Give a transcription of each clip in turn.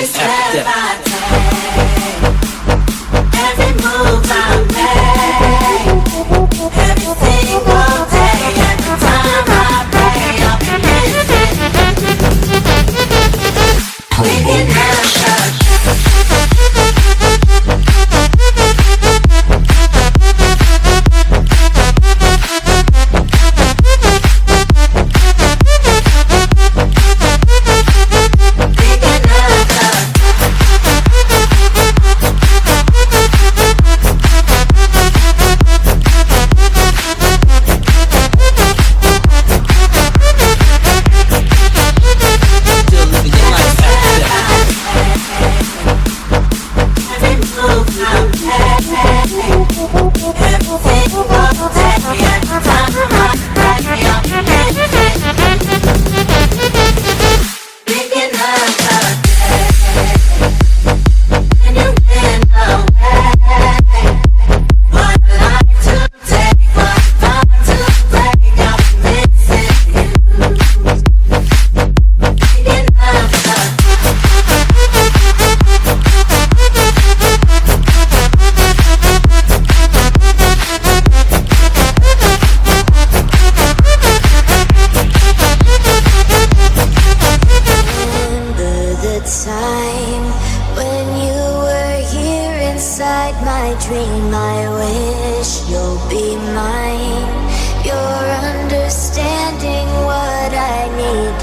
life after death. Every move I make, every single day, every time I pray, I'll be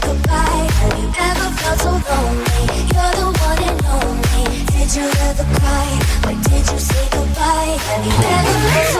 goodbye. Have you ever felt so lonely? You're the one and only. Did you ever cry? Or did you say goodbye? Have you ever felt so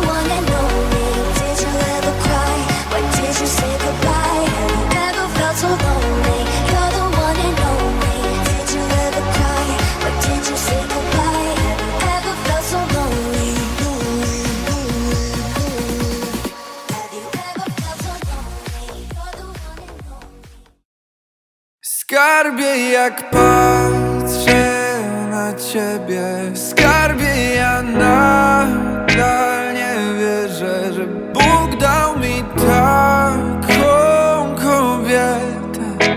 Skarbie jak patrzę na ciebie Skarbie ja nadal nie wierzę Że Bóg dał mi taką kobietę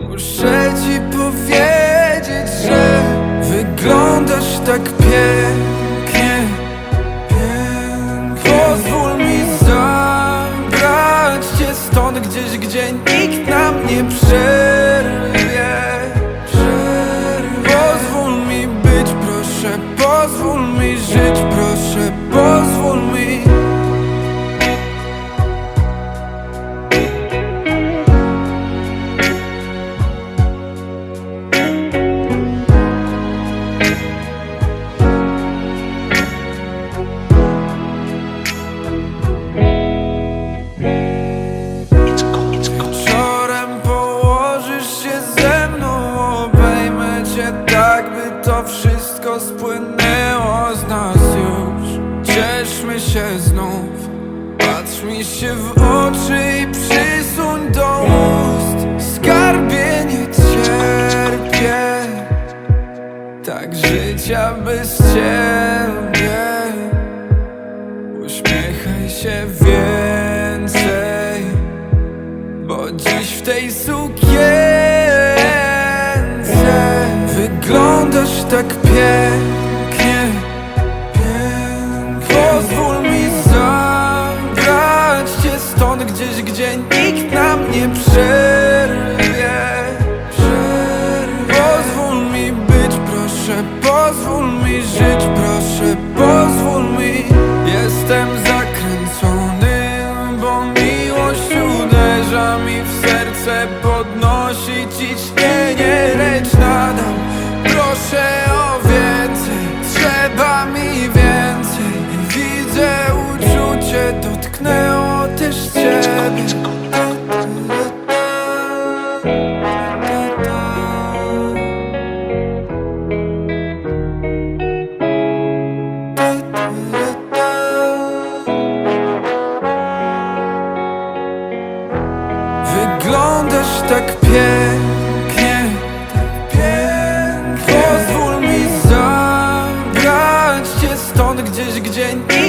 Muszę ci powiedzieć, że wyglądasz tak pięknie, pięknie. Pozwól mi zabrać cię stąd gdzieś, gdzie nikt nam nie przyjdzie znów Patrz mi się w oczy i przysuń do ust Skarbie nie cierpię Tak życia bez ciebie pozwól mi żyć, proszę pozwól mi Jestem za dzień